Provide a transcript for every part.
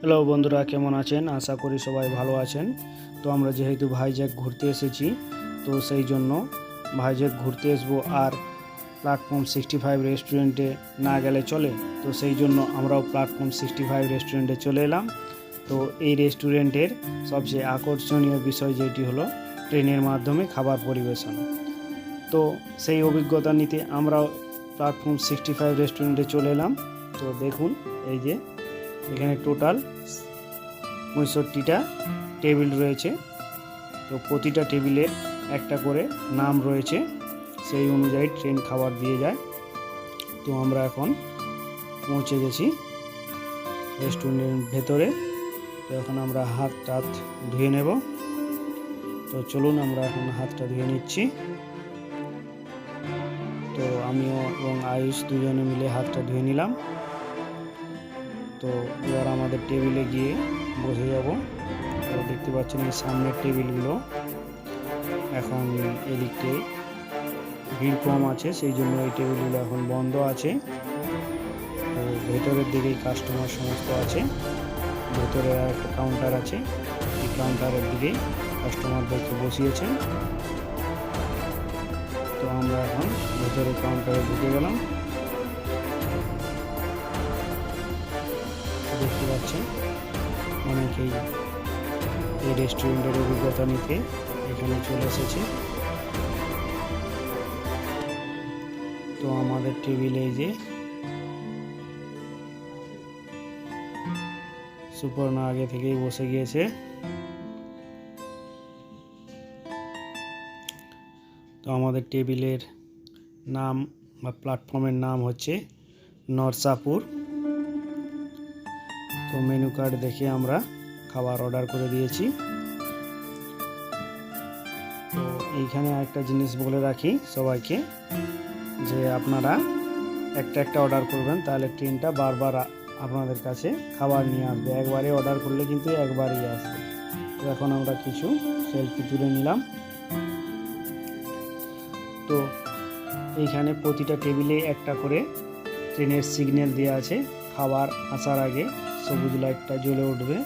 Hello বন্ধুরা, কেমন আছেন? আশা করি সবাই ভালো আছেন। তো আমরা যেহেতু ভাইজ্যাক ঘুরতে এসেছি, তো সেই জন্য ভাইজ্যাক ঘুরতে আসব আর প্ল্যাটফর্ম সিক্সটি ফাইভ রেস্টুরেন্টে না গেলে চলে। তো সেই জন্য আমরাও প্ল্যাটফর্ম সিক্সটি ফাইভ রেস্টুরেন্টে চলে এলাম। তো এই রেস্টুরেন্টের সবচেয়ে আকর্ষণীয় বিষয় যেটি হলো ট্রেনের মাধ্যমে খাবার পরিবেশন। তো সেই অভিজ্ঞতা নিতে আমরাও প্ল্যাটফর্ম সিক্সটি ফাইভ রেস্টুরেন্টে চলে এলাম। তো দেখুন, এই যে এখানে টোটাল পঁয়ষট্টিটা টেবিল রয়েছে। তো প্রতিটা টেবিলে একটা করে নাম রয়েছে। সেই অনুযায়ী ট্রেন খাবার দিয়ে যায়। তো আমরা এখন পৌঁছে গেছি রেস্টুরেন্টের ভেতরে। তো এখন আমরা হাত টাত ধুয়ে নেব। তো চলুন আমরা এখন হাতটা ধুয়ে নিচ্ছি। তো আমিও এবং আয়ুষ দুজনে মিলে হাতটা ধুয়ে নিলাম। তো এবার আমাদের টেবিলে গিয়ে বসে যাব। তো দেখতে পাচ্ছেন এই সামনের টেবিলগুলো এখন এদিকে ভিড় কম আছে, সেই জন্য এই টেবিলগুলো এখন বন্ধ আছে। তো ভেতরের দিকেই কাস্টমার সমস্ত আছে, ভেতরে একটা কাউন্টার আছে। এই কাউন্টারের দিকেই কাস্টমারদেরকে বসিয়েছেন। তো আমরা এখন ভেতরে কাউন্টারে ঢুকে গেলাম। পাচ্ছেন অনেকেই এই রেস্টুরেন্টের অভিজ্ঞতা নিতে এখানে চলে এসেছে। তো আমাদের টেবিলে যে সুপর্ণা আগে থেকেই বসে গিয়েছে। তো আমাদের টেবিলের নাম বা প্ল্যাটফর্মের নাম হচ্ছে নরসাপুর। তো মেনু কার্ড দেখে আমরা খাবার অর্ডার করে দিয়েছি। তো এইখানে একটা জিনিস বলে রাখি সবাইকে, যে আপনারা একটা একটা অর্ডার করবেন, তাহলে ট্রেনটা বারবার আপনাদের কাছে খাবার নিয়ে আসবে। একবারে অর্ডার করলে কিন্তু একবারই আসবে। তো এখন আমরা কিছু সেলফি তুলে নিলাম। তো এইখানে প্রতিটা টেবিলে একটা করে ট্রেনের সিগন্যাল দেওয়া আছে, খাবার আসার আগে। সবুজ লাইটটা জ্বলে উঠবে।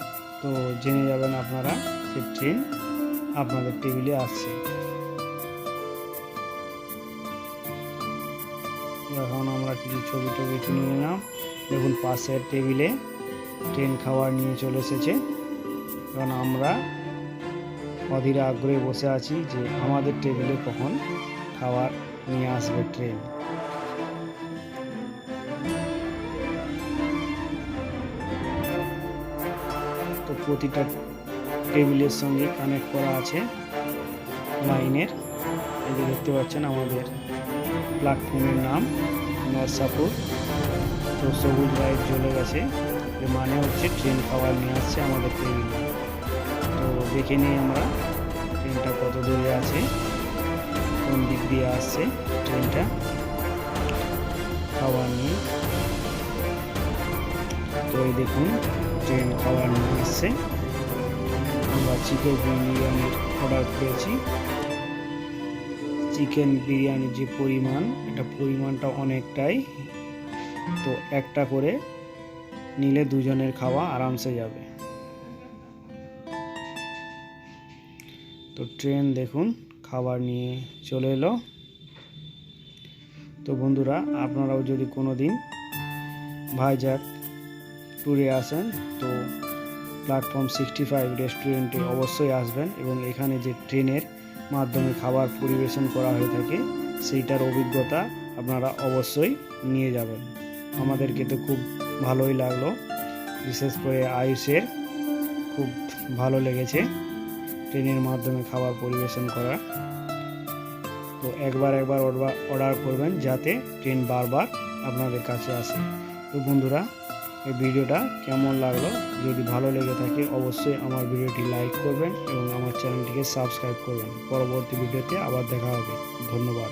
তো জেনে যাবেন আপনারা যে ট্রেন আপনাদের টেবিলে আসছে। এখন আমরা কিছু ছবি টবি তুলে নিলাম। দেখুন, পাশের টেবিলে ট্রেন খাবার নিয়ে চলে এসেছে। কারণ আমরা অধীর আগ্রহে বসে আছি যে আমাদের টেবিলে কখন খাবার নিয়ে আসবে ট্রেন প্রতিটা টেবিলের সঙ্গে কানেক্ট করা আছে। লাইনের। এই দেখতে পাচ্ছেন আমাদের প্ল্যাটফর্মের নাম নরসাপুর তো সবুজ লাইট জ্বলে গেছে, এর মানে হচ্ছে ট্রেন খাবার নিয়ে আসছে আমাদের টেবিলে তো দেখে নিই আমরা ট্রেনটা কত দূরে আছে, কোন দিক দিয়ে আসছে ট্রেনটা খাবার নিয়ে। তো এই দেখুন ট্রেন খাবার নিয়ে এসছে আমরা চিকেন বিরিয়ানির অর্ডার করেছি চিকেন বিরিয়ানির যে পরিমাণ, এটা পরিমাণটা অনেকটাই। তো একটা করে নিলে দুজনের খাওয়া আরামসে যাবে। তো ট্রেন দেখুন, খাবার নিয়ে চলে এলো। তো বন্ধুরা, আপনারাও যদি কোনো দিন ভাইজাক ট্যুরে আসেন, তো প্ল্যাটফর্ম সিক্সটি ফাইভ রেস্টুরেন্টে অবশ্যই আসবেন এবং এখানে যে ট্রেনের মাধ্যমে খাবার পরিবেশন করা হয়ে থাকে, সেইটার অভিজ্ঞতা আপনারা অবশ্যই নিয়ে যাবেন। আমাদেরকে তো খুব ভালোই লাগল, বিশেষ করে আয়ুষের খুব ভালো লেগেছে ট্রেনের মাধ্যমে খাবার পরিবেশন করা। তো একবার একবার অর্ডার করবেন যাতে ট্রেন বারবার আপনাদের কাছে আসে। তো বন্ধুরা এই ভিডিওটা কেমন লাগল? যদি ভালো লেগে থাকে, অবশ্যই আমার ভিডিওটি লাইক করবেন এবং আমার চ্যানেলটিকে সাবস্ক্রাইব করবেন। পরবর্তী ভিডিওতে আবার দেখা হবে। ধন্যবাদ।